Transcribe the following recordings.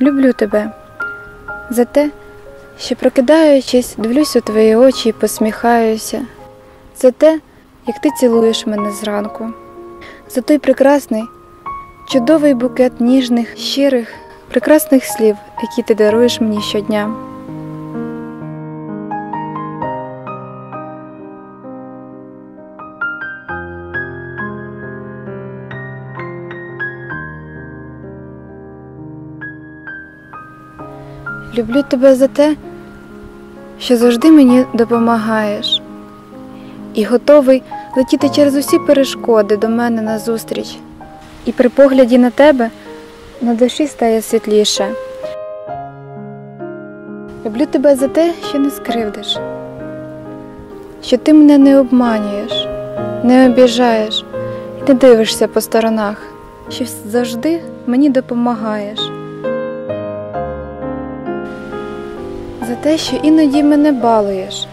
люблю тебе. За те, що прокидаючись, дивлюсь у твої очі і посміхаюся, за те, як ти цілуєш мене зранку, за той прекрасний, чудовий букет ніжних, щирих, прекрасних слів, які ти даруєш мені щодня. Люблю тебе за те, що завжди мені допомагаєш, і готовий летіти через усі перешкоди до мене назустріч. І при погляді на тебе на душі стає світліше. Люблю тебе за те, що не скривдиш, що ти мене не обманюєш, не обіжаєш і не дивишся по сторонах, що завжди мені допомагаєш. За те, що іноді мене балуєш.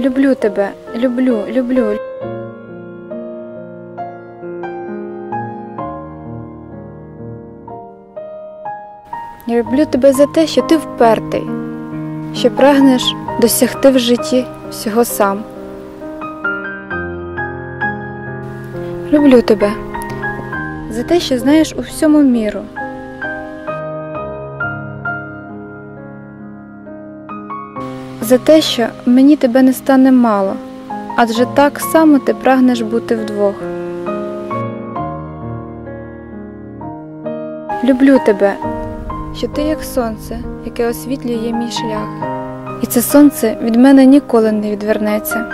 Люблю тебе, люблю, люблю. Я люблю тебе за те, що ти впертий, що прагнеш досягти в житті всього сам. Люблю тебе за те, що знаєш у всьому міру. За те, що мені тебе не стане мало, адже так само ти прагнеш бути вдвох. Люблю тебе, що ти як сонце, яке освітлює мій шлях, і це сонце від мене ніколи не відвернеться.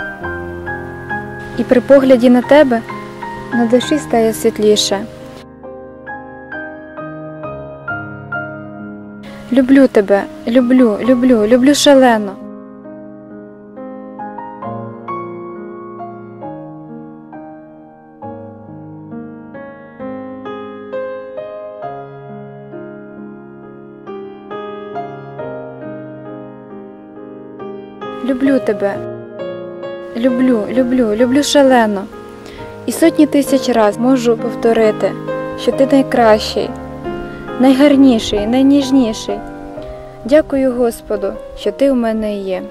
І при погляді на тебе на душі стає світліше. Люблю тебе, люблю, люблю, люблю шалено. Люблю тебе. Люблю, люблю, люблю шалено. І сотні тисяч раз можу повторити, що ти найкращий, найгарніший, найніжніший. Дякую Господу, що ти у мене є.